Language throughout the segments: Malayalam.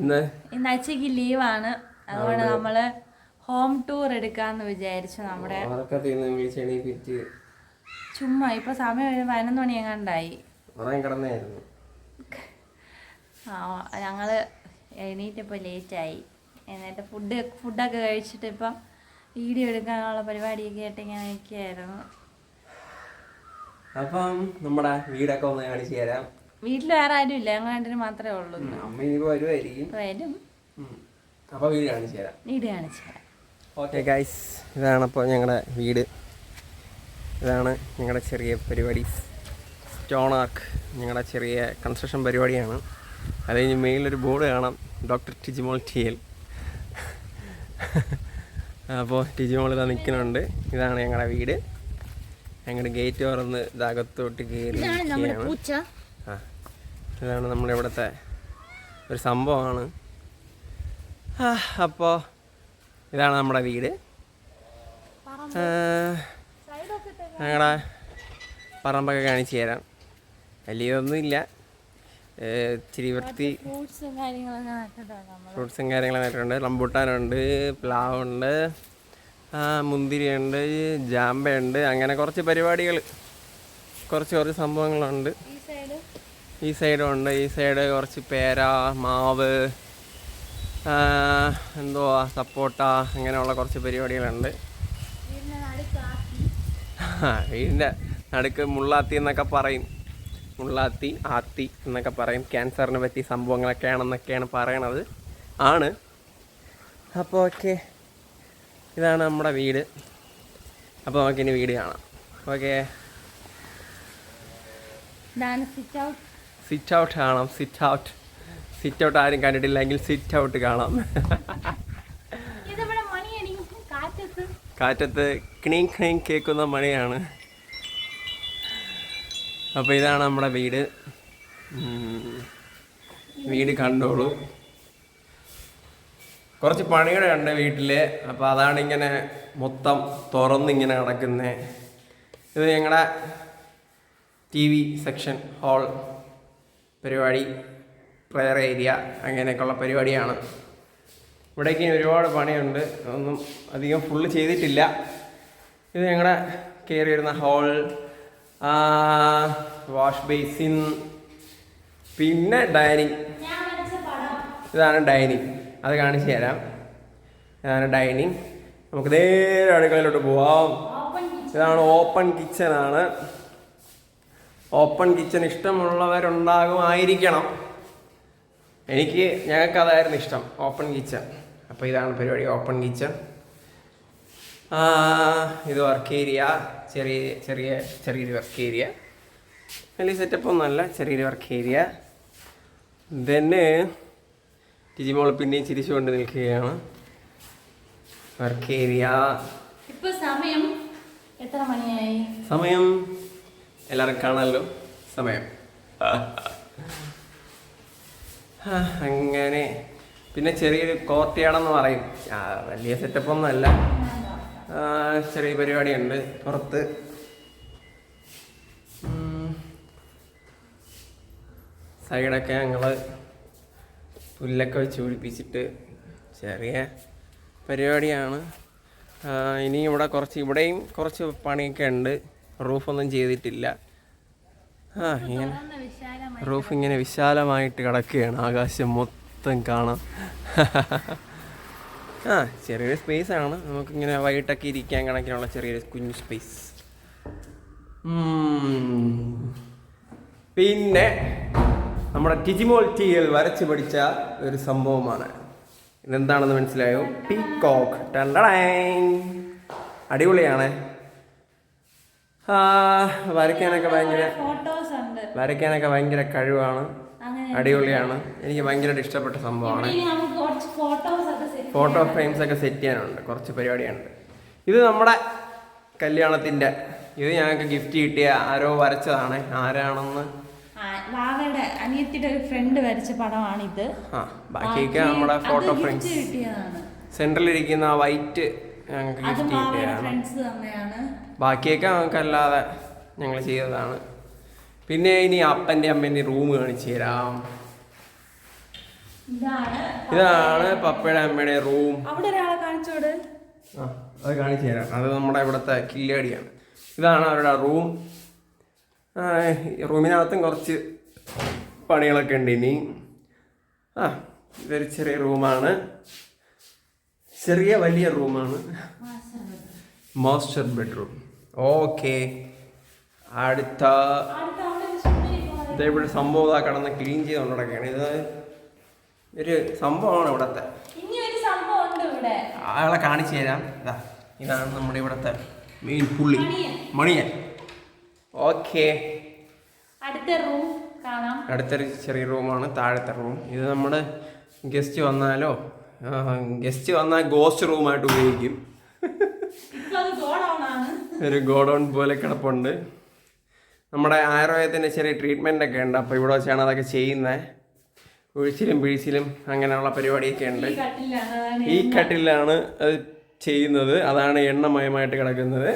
ഇന്ന് ലീവ് അച്ഛക്ക് ലീവാണ്. അതുകൊണ്ട് നമ്മൾ ഹോം ടൂർ എടുക്കാന്ന് വിചാരിച്ചു നമ്മുടെ ചുമ്മാ ഇപ്പൊ സമയം പതിനൊന്ന് മണി എങ്ങാണ്ടായി. ആ ഞങ്ങൾ എണീറ്റപ്പോൾ ലേറ്റായി. എന്നിട്ട് ഫുഡ് ഫുഡൊക്കെ കഴിച്ചിട്ട് ഇപ്പം വീഡിയോ എടുക്കാനുള്ള പരിപാടിയൊക്കെ ആയിട്ട് ഇങ്ങനെ നിൽക്കുകയായിരുന്നു. അപ്പം നമ്മുടെ വീടൊക്കെ ഒന്ന് കാണിച്ചു തരാം. വീട്ടിൽ വേറെ ആരും ഇല്ല. ഞങ്ങൾ രണ്ടിന് മാത്രമേ ഉള്ളൂ. അമ്മ വരുമായിരിക്കും വരും. ഉം. അപ്പൊ വീട് കാണിച്ചു തരാം. വീട് കാണിച്ചു തരാം. ഓക്കെ ഗൈസ് ഇതാണ് അപ്പോൾ ഞങ്ങളുടെ വീട്. ഇതാണ് ഞങ്ങളുടെ ചെറിയ പരിപാടി. സ്റ്റോൺ ആർക്ക് ഞങ്ങളുടെ ചെറിയ കൺസ്ട്രക്ഷൻ പരിപാടിയാണ്. അത് കഴിഞ്ഞ് മെയിലൊരു ബോർഡ് കാണാം. ഡോക്ടർ ടിജിമോൾ ടി എൽ അപ്പോൾ ടിജിമോൾ ഇതാ നിൽക്കുന്നുണ്ട് ഇതാണ് ഞങ്ങളുടെ വീട്. ഞങ്ങളുടെ ഗേറ്റ് തുറന്ന് ഇതകത്തോട്ട് കയറി ആ. ഇതാണ് നമ്മുടെ ഇവിടുത്തെ ഒരു സംഭവമാണ്. അപ്പോൾ ഇതാണ് നമ്മുടെ വീട്. ഞങ്ങളുടെ പറമ്പൊക്കെ കാണിച്ചു തരാം. വലിയതൊന്നും ഇല്ല ഇച്ചിരി വൃത്തി ഫ്രൂട്ട്സും കാര്യങ്ങളും നട്ടിട്ടുണ്ട്. റംബൂട്ടാനുണ്ട് പ്ലാവുണ്ട് മുന്തിരിയുണ്ട് ജാമ്പയുണ്ട് അങ്ങനെ കുറച്ച് പരിപാടികൾ കുറച്ച് കുറച്ച് സംഭവങ്ങളുണ്ട്. ഈ സൈഡ് ഈ സൈഡും ഉണ്ട്. ഈ സൈഡ് കുറച്ച് പേര മാവ് എന്തുവാ സപ്പോട്ട അങ്ങനെയുള്ള കുറച്ച് പരിപാടികളുണ്ട്. വീടിന്റെ നടുക്ക് മുള്ളാത്തി എന്നൊക്കെ പറയും. മുള്ളാത്തി ആത്തി എന്നൊക്കെ പറയും. ക്യാൻസറിനെ പറ്റി സംഭവങ്ങളൊക്കെയാണെന്നൊക്കെയാണ് പറയണത്. ആണ്. അപ്പോൾ ഓക്കെ. ഇതാണ് നമ്മുടെ വീട്. അപ്പോൾ നമുക്കിനി വീട് കാണാം. Okay. Dance out. Sit out കാണാം സിറ്റ് ഔട്ട് സിറ്റ് ഔട്ട് ആരും കണ്ടിട്ടില്ലെങ്കിൽ സിറ്റ് ഔട്ട് കാണാം. കാറ്റത്ത്. കിണീം കിണീം കേൾക്കുന്ന മണിയാണ്. അപ്പോൾ ഇതാണ് നമ്മുടെ വീട്. വീട് കണ്ടോളൂ. കുറച്ച് പണിയുടെ ഉണ്ട് വീട്ടിൽ അപ്പോൾ അതാണ് ഇങ്ങനെ മൊത്തം തുറന്നിങ്ങനെ കിടക്കുന്നത് ഇത് ഞങ്ങളുടെ ടി വി സെക്ഷൻ ഹാൾ പരിപാടി പ്രെയർ ഏരിയ അങ്ങനെയൊക്കെയുള്ള പരിപാടിയാണ്. ഇവിടേക്ക് ഒരുപാട് പണിയുണ്ട്. ഒന്നും അധികം ഫുള്ള് ചെയ്തിട്ടില്ല. ഇത് ഞങ്ങളുടെ കയറി വരുന്ന ഹോൾ വാഷ് ബേസിൻ പിന്നെ ഡൈനിങ് ഇതാണ് ഡൈനിങ് അത് കാണിച്ചു തരാം. ഇതാണ് ഡൈനിങ് നമുക്ക് നേരെ അടുക്കളയിലോട്ട് പോവാം. ഇതാണ് ഓപ്പൺ കിച്ചൺ ആണ്. ഓപ്പൺ കിച്ചൺ ഇഷ്ടമുള്ളവരുണ്ടാകുമായിരിക്കണം. എനിക്ക് ഞങ്ങൾക്ക് അതായിരുന്നു ഇഷ്ടം ഓപ്പൺ കിച്ചൺ. അപ്പോൾ ഇതാണ് പരിപാടി ഓപ്പൺ കിച്ചൺ. ഇത് വർക്ക് ഏരിയ ചെറിയ ചെറിയ ചെറിയൊരു വർക്ക് ഏരിയ വലിയ സെറ്റപ്പ് ഒന്നുമല്ല ചെറിയൊരു വർക്ക് ഏരിയ തന്നെ ടിജിമോൾ പിന്നെയും ചിരിച്ചുകൊണ്ട് നിൽക്കുകയാണ്. വർക്ക് ഏരിയ ഇപ്പൊ സമയം എത്ര മണിയായി? സമയം എല്ലാവരും കാണാമല്ലോ സമയം. അങ്ങനെ. പിന്നെ ചെറിയൊരു കോർട്ടിയാണെന്ന് പറയും. വലിയ സെറ്റപ്പ് ഒന്നുമല്ല ചെറിയ പരിപാടിയുണ്ട് പുറത്ത്. സൈഡൊക്കെ ഞങ്ങൾ പുല്ലൊക്കെ വെച്ച് പിടിപ്പിച്ചിട്ട് ചെറിയ പരിപാടിയാണ്. ഇനി ഇവിടെ കുറച്ച് ഇവിടെയും കുറച്ച് പണിയൊക്കെ ഉണ്ട്. റൂഫൊന്നും ചെയ്തിട്ടില്ല. ആ ഇങ്ങനെ റൂഫ് ഇങ്ങനെ വിശാലമായിട്ട് കിടക്കുകയാണ്. ആകാശം മൊത്തം കാണാം. ആ ചെറിയൊരു സ്പേസ് ആണ്. നമുക്കിങ്ങനെ വൈകിട്ടൊക്കെ ഇരിക്കാൻ കണക്കിനുള്ള ചെറിയൊരു കുഞ്ഞു സ്പേസ് പിന്നെ നമ്മുടെ ടിജിമോൾ ടി എൽ വരച്ച് പഠിച്ച ഒരു സംഭവമാണ്. ഇതെന്താണെന്ന് മനസ്സിലായോ? ടീ കോക്ക് അടിപൊളിയാണ്. വരയ്ക്കാനൊക്കെ ഭയങ്കര വരയ്ക്കാനൊക്കെ ഭയങ്കര കഴിവാണ്. അടിപൊളിയാണ്. എനിക്ക് ഭയങ്കരമായിട്ട് ഇഷ്ടപ്പെട്ട സംഭവമാണ്. ഫോട്ടോ ഫ്രെയിംസ് ഒക്കെ സെറ്റ് ചെയ്യാനുണ്ട്. കുറച്ച് പരിപാടിയുണ്ട്. ഇത് നമ്മുടെ കല്യാണത്തിന്റെ ഇത് ഞങ്ങൾക്ക് ഗിഫ്റ്റ് കിട്ടിയ ആരോ വരച്ചതാണ്. ആരാണെന്ന്? വാവയുടെ അനിയത്തിയുടെ ഒരു ഫ്രണ്ട് വരച്ച പടമാണിത്. ആ ബാക്കിയൊക്കെ നമ്മുടെ ഫോട്ടോ ഫ്രെയിംസ് സെന്ററിൽ സെൻട്രലിരിക്കുന്ന ആ വൈറ്റ് ഞങ്ങൾക്ക് ഗിഫ്റ്റ് കിട്ടിയതാണ് ബാക്കിയൊക്കെ നമുക്കല്ലാതെ ഞങ്ങൾ ചെയ്തതാണ്. പിന്നെ ഇനി അപ്പന്റെ അമ്മേന്റെ റൂം കാണിച്ചു തരാം. ഇതാണ് ഇതാണ് പപ്പയുടെ അമ്മയുടെ റൂം അവിടെ ഒരാളെ കാണിച്ചോട് ആ അത് കാണിച്ചു തരാം. അത് നമ്മുടെ ഇവിടുത്തെ കില്ലടിയാണ്. ഇതാണ് അവരുടെ റൂം റൂമിനകത്തും കുറച്ച് പണികളൊക്കെ ഉണ്ട് ഇനി. ആ ഇതൊരു ചെറിയ റൂമാണ് ചെറിയ വലിയ റൂമാണ്. മാസ്റ്റർ ബെഡ്റൂം ഓക്കെ അടുത്ത അടുത്ത അവിടെ ഒരു സുന്ദരി പോലെ. ഇത് ഇവിടെ സംഭവം ഇതാ കിടന്ന് ക്ലീൻ ചെയ്തുകൊണ്ടിടക്കുകയാണ് ഇത് ഒരു സംഭവമാണ് ഇവിടത്തെ. ഇനി ഒരു സംഭവം ഉണ്ട് ഇവിടെ. ആളെ കാണിച്ചു തരാം. ഇതാ ഇതാണ് നമ്മുടെ ഇവിടത്തെ മെയിൻ പുള്ളി. മണിയൻ. ഓക്കെ അടുത്ത റൂം കാണാം. അടുത്തൊരു ചെറിയ റൂമാണ് താഴത്തെ റൂം ഇത് നമ്മുടെ ഗസ്റ്റ് വന്നാലോ? ഗസ്റ്റ് വന്നാൽ ഗോസ്റ്റ് റൂമായിട്ട് ഉപയോഗിക്കും. ഒരു ഗോഡൗൺ പോലെ കിടപ്പുണ്ട്. നമ്മുടെ ആയുർവേദത്തിന്റെ ചെറിയ ട്രീറ്റ്മെന്റ് ഒക്കെ ഉണ്ട്. അപ്പോൾ ഇവിടെ വെച്ചാണ് അതൊക്കെ ചെയ്യുന്നത് ഒഴിച്ചിലും പിഴിച്ചിലും അങ്ങനെയുള്ള പരിപാടിയൊക്കെ ഉണ്ട്. ഈ കട്ടിലാണ് അത് ചെയ്യുന്നത്. അതാണ് എണ്ണമയമായിട്ട് കിടക്കുന്നത്.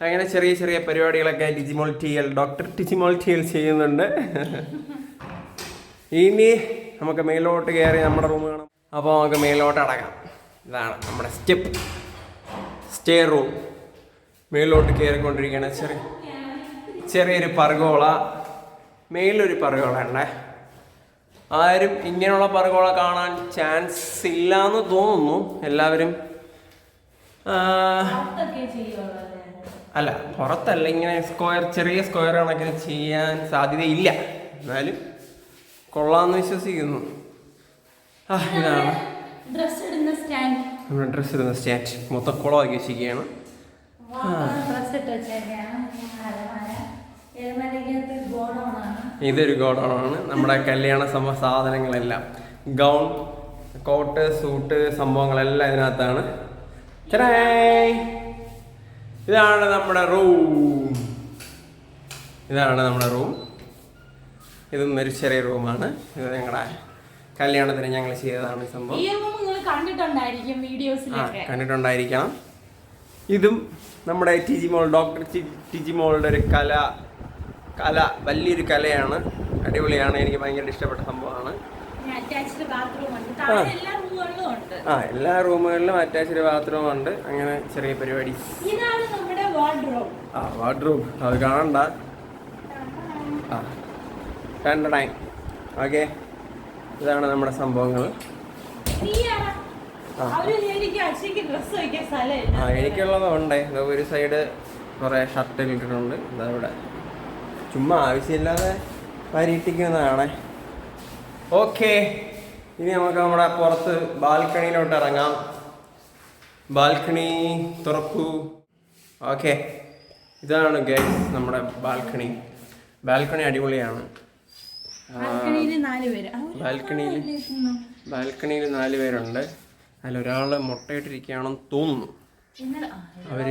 അങ്ങനെ ചെറിയ ചെറിയ പരിപാടികളൊക്കെ Tijimol T L doctor Tijimol T L ചെയ്യുന്നുണ്ട്. ഇനി നമുക്ക് മേലോട്ട് കയറി നമ്മുടെ റൂം കാണാം അപ്പോൾ നമുക്ക് മേലോട്ട് അടക്കാം. ഇതാണ് നമ്മുടെ സ്റ്റെപ്പ് സ്റ്റേ റൂം മേലോട്ട് കയറിക്കൊണ്ടിരിക്കുകയാണ് ചെറിയ ചെറിയൊരു പർഗോള. മേലൊരു പർഗോള ഉണ്ടേ ആരും ഇങ്ങനെയുള്ള പറകോള കാണാൻ ചാൻസ് ഇല്ല എന്ന് തോന്നുന്നു. എല്ലാവരും അല്ല പുറത്തല്ല. ഇങ്ങനെ സ്ക്വയർ ചെറിയ സ്ക്വയർ കണക്കിന് ചെയ്യാൻ സാധ്യതയില്ല. എന്നാലും കൊള്ളാമെന്ന് വിശ്വസിക്കുന്നു. ഇതാണ്. ഡ്രസ് ഇടുന്ന സ്റ്റാൻഡ് നമ്മുടെ ഡ്രസ് ഇടുന്ന സ്റ്റാറ്റ് മൊത്തം കുളമാക്കി വെച്ചിരിക്കുകയാണ്. ഇതൊരു ഗോഡൗണാണ്. നമ്മുടെ കല്യാണ സംഭവ സാധനങ്ങളെല്ലാം. ഗൗൺ കോട്ട് സൂട്ട് സംഭവങ്ങളെല്ലാം ഇതിനകത്താണ്! ഇതാണ് നമ്മുടെ റൂം. ഇതാണ് നമ്മുടെ റൂം. ഇതൊന്നൊരു ഒരു ചെറിയ റൂമാണ്. ഇത് ഞങ്ങളുടെ കല്യാണത്തിന് ഞങ്ങൾ ചെയ്തതാണ് ഈ സംഭവം. ഈ നിങ്ങൾ കണ്ടിട്ടുണ്ടായിരിക്കും വീഡിയോസിലൊക്കെ. കണ്ടിട്ടുണ്ടായിരിക്കണം. ഇതും നമ്മുടെ ടിജിമോൾ ഡോക്ടർ ടിജിമോളുടെ ഒരു കല കല വലിയൊരു കലയാണ്. അടിപൊളിയാണ്. എനിക്ക് ഭയങ്കര ഇഷ്ടപ്പെട്ട സംഭവമാണ്. അറ്റാച്ച്ഡ് ബാത്റൂം ഉണ്ട്. താഴെ എല്ലാ റൂമുകളിലും ഉണ്ട്. ആ എല്ലാ റൂമുകളിലും അറ്റാച്ച്ഡ് ബാത്റൂം ഉണ്ട്. അങ്ങനെ ചെറിയ പരിപാടി. ഇതാണ് നമ്മുടെ വാർഡ്രോബ് ആ വാർഡ്റൂം അത് കാണണ്ട. ആ. രണ്ട് ടൈം ഓക്കെ ഇതാണ് നമ്മുടെ സംഭവങ്ങൾ ആ. അവർ എനിക്ക് അച്ഛക്ക് ഡ്രസ് ആ എനിക്കുള്ളതുണ്ട് ഇത് ഒരു സൈഡ് കുറേ ഷർട്ട് ഇട്ടിട്ടുണ്ട്. ഇതാ ഇവിടെ. ചുമ്മാ ആവശ്യമില്ലാതെ വാരിയിട്ടിക്കുന്നതാണ് ഓക്കെ. ഇനി നമുക്ക് നമ്മുടെ പുറത്ത് ബാൽക്കണിയിലോട്ട് ഇറങ്ങാം. ബാൽക്കണി തുറക്കൂ. ഓക്കെ. ഇതാണ് ഗൈസ് നമ്മുടെ ബാൽക്കണി. ബാൽക്കണി അടിപൊളിയാണ്. ബാൽക്കണിയിൽ ബാൽക്കണിയിൽ നാല് പേരുണ്ട്. അതിലൊരാൾ മുട്ടയിട്ടിരിക്കുകയാണെന്ന് തോന്നുന്നു. അവർ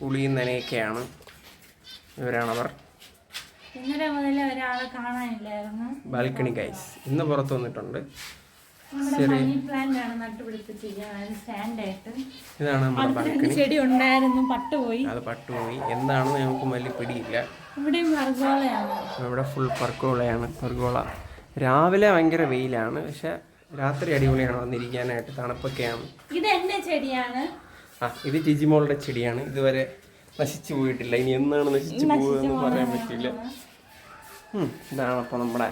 കുളിയും നനയൊക്കെയാണ് ഇവരാണവർ. ബാൽക്കണി ഗൈസ് ഇന്ന് പുറത്ത് വന്നിട്ടുണ്ട്. ഇതാണ് നമ്മുടെ ബാൽക്കണി ചെടി ഉണ്ടായിരുന്നു പട്ടുപോയി. അത് പട്ടുപോയി. എന്താണെന്ന് ഞങ്ങൾക്ക് വലിയ പിടിയില്ല. ഇവിടെ ഫുൾ പർഗോളയാണ് പർഗോള രാവിലെ ഭയങ്കര വെയിലാണ്. പക്ഷെ രാത്രി അടിപൊളിയാണ് വന്നിരിക്കാനായിട്ട്. തണുപ്പൊക്കെയാണ്. ഇത് എന്റെ ചെടിയാണ്. ആ ഇത് ജിജിമോളുടെ ചെടിയാണ്. ഇതുവരെ നശിച്ചു പോയിട്ടില്ല. ഇനി എന്നാണ് നശിച്ചു പോകുകയെന്ന് പറയാൻ പറ്റില്ല. ഇതാണ് അപ്പോൾ നമ്മുടെ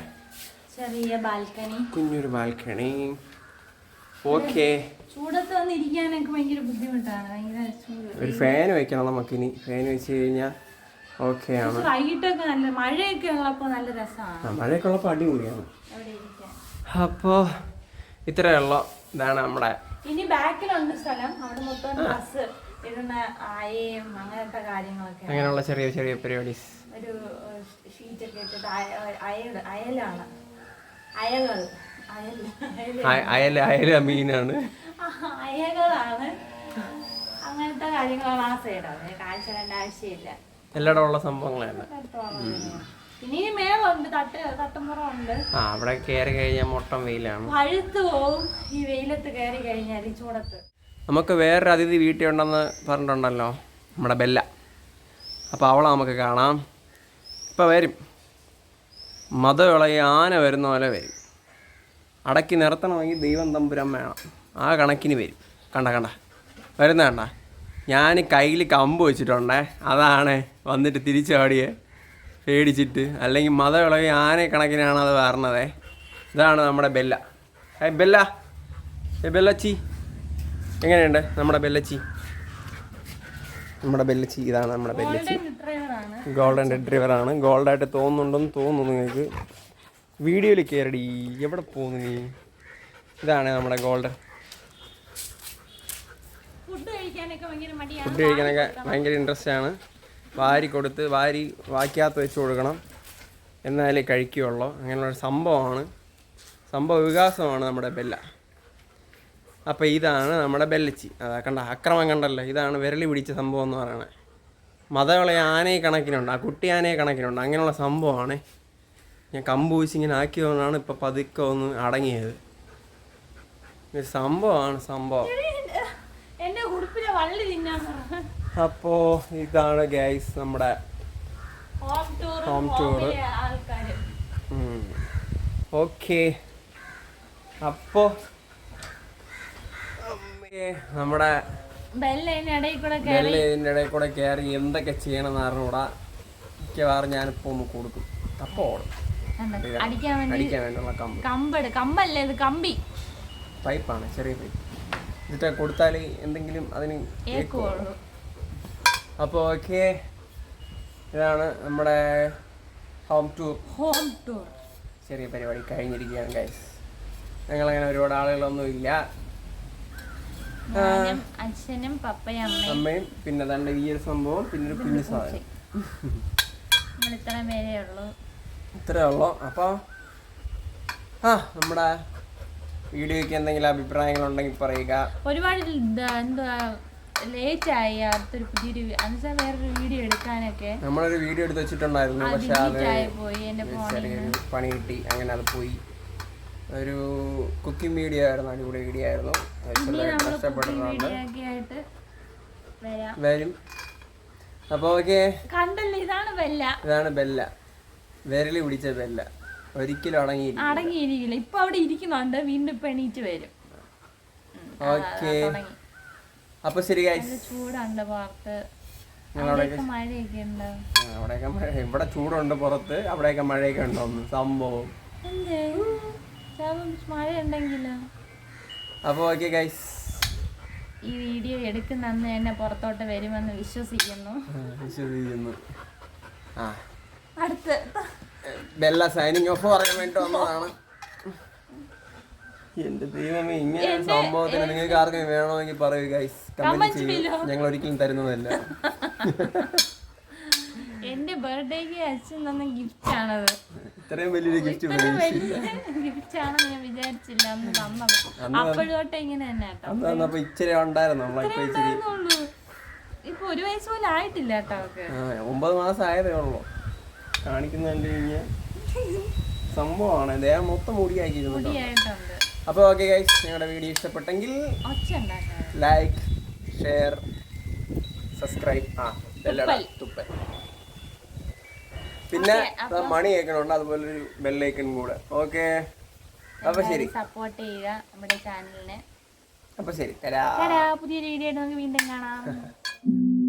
ചെറിയ ബാൽക്കണി. കുഞ്ഞൊരു ബാൽക്കണി. ഓക്കെ. ചൂടത്ത് വന്നിരിക്കാനൊക്കെ ഭയങ്കര ബുദ്ധിമുട്ടാണ്. ഭയങ്കര ഒരു ഫാൻ വെക്കണം നമുക്കിനി. ഫാൻ വെച്ച് കഴിഞ്ഞാൽ ഓക്കെ ആണ്. വൈകിട്ടൊക്കെ നല്ല മഴയൊക്കെ ഉള്ളപ്പോൾ നല്ല രസമാണ്. മഴയൊക്കെ ഉള്ളപ്പോൾ അടിപൊളിയാണ്. ഇരിക്കാൻ. അപ്പോൾ ഇത്രയുള്ള ഇതാണ് നമ്മുടെ ഇനി ബാക്കിലുണ്ട് സ്ഥലം. അവിടെ മൊത്തം ബസ് ഇടുന്ന ആയയും അങ്ങനത്തെ കാര്യങ്ങളൊക്കെ. അങ്ങനെയുള്ള ചെറിയ ചെറിയ പരിപാടീസ്. ഒരു ഷീറ്റ് ഒക്കെ ഇട്ടിട്ട് അയ- അയലാണ്. അയകൾ അയൽ അയൽ അയല. അയല മീനാണ് അയകളാണ് അങ്ങനത്തെ കാര്യങ്ങളാണ് ആ സൈഡാണ് കാഴ്ച കണ്ട ആവശ്യമില്ല. എല്ലായിടം ഉള്ള സംഭവങ്ങളാണ്. ഇനി മേളുണ്ട് തട്ട് തട്ടുമ്പുറമുണ്ട് ആ അവിടെ കയറി കഴിഞ്ഞാൽ മൊട്ടം വെയിലാണ്. പഴുത്ത് പോവും. ഈ വെയിലത്ത് കയറി കഴിഞ്ഞാൽ ഈ ചൂടത്ത്. നമുക്ക് വേറൊരു അതിഥി വീട്ടിൽ ഉണ്ടെന്ന് പറഞ്ഞിട്ടുണ്ടല്ലോ നമ്മുടെ ബെല്ല. അപ്പോൾ അവളെ നമുക്ക് കാണാം. ഇപ്പം വരും. മതവിളയി ആന വരുന്ന പോലെ വരും. അടക്കി നിർത്തണമെങ്കിൽ ദൈവം തമ്പുരാൻ വേണം. ആ കണക്കിന് വരും. കണ്ട കണ്ട. വരുന്ന കണ്ട. ഞാൻ കയ്യിൽ കമ്പ് വെച്ചിട്ടുണ്ടേ. അതാണ് വന്നിട്ട് തിരിച്ചാടിയെ പേടിച്ചിട്ട്. അല്ലെങ്കിൽ മതവിളവി ആന കണക്കിനാണ് അത് വരണതേ ഇതാണ് നമ്മുടെ ബെല്ല. ഏ ബെല്ല. ഏ ബെല്ലച്ചി. എങ്ങനെയുണ്ട് നമ്മുടെ ബെല്ലച്ചി? നമ്മുടെ ബെല്ലച്ചി ഇതാണ് നമ്മുടെ ബെല്ലച്ചി ഗോൾഡൻ റിട്രീവർ ആണ്. ഗോൾഡായിട്ട് തോന്നുന്നുണ്ടെന്ന് തോന്നുന്നു നിങ്ങൾക്ക്. വീഡിയോയിൽ കയറടി എവിടെ പോകുന്നു നീ? ഇതാണ് നമ്മുടെ ഗോൾഡൻ ഫുഡ് കഴിക്കാനൊക്കെ ഭയങ്കര മടിയാണ്. ഫുഡ് കഴിക്കാനൊക്കെ ഭയങ്കര ഇൻട്രസ്റ്റ് ആണ്. വാരി കൊടുത്ത് വാരി വാക്കാത്ത വെച്ച് കൊടുക്കണം. എന്നാലേ കഴിക്കുകയുള്ളൂ. അങ്ങനെയുള്ള സംഭവമാണ്. സംഭവ വികാസമാണ് നമ്മുടെ ബെല്ല. അപ്പോൾ ഇതാണ് നമ്മുടെ ബെല്ലച്ചി. അതാ കണ്ട? അക്രമം കണ്ടല്ലോ. ഇതാണ് വിരളി പിടിച്ച സംഭവം എന്ന് പറയുന്നത് മതകളെ ആനയെ കണക്കിനുണ്ട് ആ കുട്ടി ആനയെ കണക്കിനുണ്ട്. അങ്ങനെയുള്ള സംഭവമാണ്. ഞാൻ കമ്പ് വെച്ച് ഇങ്ങനെ ആക്കിയതുകൊണ്ടാണ് ഇപ്പോൾ പതുക്കെ ഒന്ന് അടങ്ങിയത്. സംഭവമാണ് സംഭവം. അപ്പോൾ ഇതാണ് ഗൈസ് നമ്മുടെ ഹോം ടൂർ ഓക്കെ അപ്പോൾ നമ്മുടെ ഇടയിൽ കൂടെ കയറി എന്തൊക്കെ ചെയ്യണമെന്ന് അറിഞ്ഞൂടാ മിക്കവാറും ഞാനിപ്പോൾ ഒന്ന് കൊടുക്കും. അപ്പോൾ ഓടും? അടിക്കാൻ വേണ്ടിയുള്ള കമ്പ്. കമ്പല്ലേ ഇത്? കമ്പി. പൈപ്പാണ് ചെറിയ പൈപ്പ്. എന്നിട്ട് കൊടുത്താൽ എന്തെങ്കിലും അതിന് അപ്പോൾ ഓക്കെ. ഇതാണ് നമ്മുടെ ഹോം ടൂർ. Home tour. ചെറിയ പരിപാടി കഴിഞ്ഞിരിക്കുകയാണ് ഗൈസ് ഞങ്ങളങ്ങനെ ഒരുപാട് ആളുകളൊന്നും ഇല്ല അച്ഛനും പപ്പയും അമ്മയും. അമ്മയും പിന്നെ തന്റെ ഈ ഒരു സംഭവം പിന്നെ ഒരു കുഞ്ഞു സാധനം. നമ്മൾ ഇത്ര പേരേ ഉള്ളൂ. ഇത്രേ ഉള്ളൂ. അപ്പോൾ ആ നമ്മുടെ വീഡിയോയ്ക്ക് എന്തെങ്കിലും അഭിപ്രായങ്ങൾ ഉണ്ടെങ്കിൽ പറയുക. ഒരുപാട് എന്താ ലേറ്റ് ആയി. അടുത്തൊരു പുതിയൊരു എന്നുവെച്ചാൽ വേറൊരു വീഡിയോ എടുക്കാനൊക്കെ. നമ്മളൊരു വീഡിയോ എടുത്ത് വെച്ചിട്ടുണ്ടായിരുന്നു. പക്ഷെ അത് പോയി എന്റെ പണി കിട്ടി. അങ്ങനെ അത് പോയി. ഒരു കുക്കിംഗ് വീഡിയോ ആയിരുന്നു അടിപൊളി വീഡിയോ ആയിരുന്നു. ആയിട്ട് വരും. അപ്പോൾ ഓക്കെ. കണ്ടല്ലോ ഇതാണ് ബെല്ല. ഇതാണ് ബെല്ല. വിരൽ പിടിച്ച ബെല്ല. ഒരിക്കലും അടങ്ങി അടങ്ങിയിരിക്കില്ല. ഇപ്പൊ അവിടെ ഇരിക്കുന്നുണ്ട്. വീണ്ടും ഇപ്പൊ എണീറ്റ് വരും. ഓക്കെ. അപ്പൊ ശരി ചൂടുണ്ട് പുറത്ത്. അവിടെയൊക്കെ മഴ. ഇവിടെ ചൂടുണ്ട് പുറത്ത്. അവിടെയൊക്കെ മഴയൊക്കെ ഉണ്ടോന്ന് സംഭവം. എന്തേ ചിലപ്പം മഴ അപ്പോൾ ഓക്കെ ഗൈസ്. ഈ വീഡിയോ എടുക്കുന്ന അന്ന് തന്നെ പുറത്തോട്ട് വരുമെന്ന് വിശ്വസിക്കുന്നു. വിശ്വസിക്കുന്നു. ആ. അടുത്ത്. ബെല്ല സൈനിങ് ഓഫ് പറയാൻ വേണ്ടി വന്നതാണ്. എന്റെ ദൈവമേ ഇങ്ങനെ ഒരു സംഭവത്തിന് നിങ്ങൾക്ക് ആർക്കും വേണമെങ്കിൽ പറയൂ ഗൈസ്. കമന്റ് ചെയ്യൂ. ഞങ്ങൾ ഒരിക്കലും തരുന്നതല്ല. എന്റെ ബർത്ത്ഡേക്ക് അച്ഛൻ തന്ന ഗിഫ്റ്റ് ആണത്. ഇത്രയും വലിയൊരു ഗിഫ്റ്റ് വലിയ ഗിഫ്റ്റ് ആണെന്ന് ഞാൻ വിചാരിച്ചില്ല. അന്ന് തന്നത്. അപ്പോഴും തൊട്ട് ഇങ്ങനെ തന്നെ കേട്ടോ. ഇച്ചിരി ഉണ്ടായിരുന്നു. നമ്മളിപ്പോ ഇച്ചിരി. ഇപ്പൊ ഒരു വയസ്സ് പോലും ആയിട്ടില്ല കേട്ടോ അവക്ക് ഒമ്പത് മാസം ആയതേ ഉള്ളൂ. കാണിക്കുന്ന കണ്ടു കഴിഞ്ഞാൽ സംഭവമാണ്. ദേഹം മൊത്തം മുടിയാക്കിയിരുന്നു അപ്പോൾ ഓക്കെ ഗൈസ് ഞങ്ങളുടെ വീഡിയോ ഇഷ്ടപ്പെട്ടെങ്കിൽ ലൈക്ക് ഷെയർ സബ്സ്ക്രൈബ് ആ തുപ്പൽ. പിന്നെ മണി കേൾക്കണുണ്ട് അതുപോലെ ഒരു ബെല്ലൈക്കൺ കൂടെ. ഓക്കെ അപ്പൊ ശരി. സപ്പോർട്ട് ചെയ്യുക നമ്മുടെ ചാനലിനെ അപ്പൊ ശരി തരാ. പുതിയൊരു വീഡിയോ ആയിട്ട് നമുക്ക് വീണ്ടും കാണാം.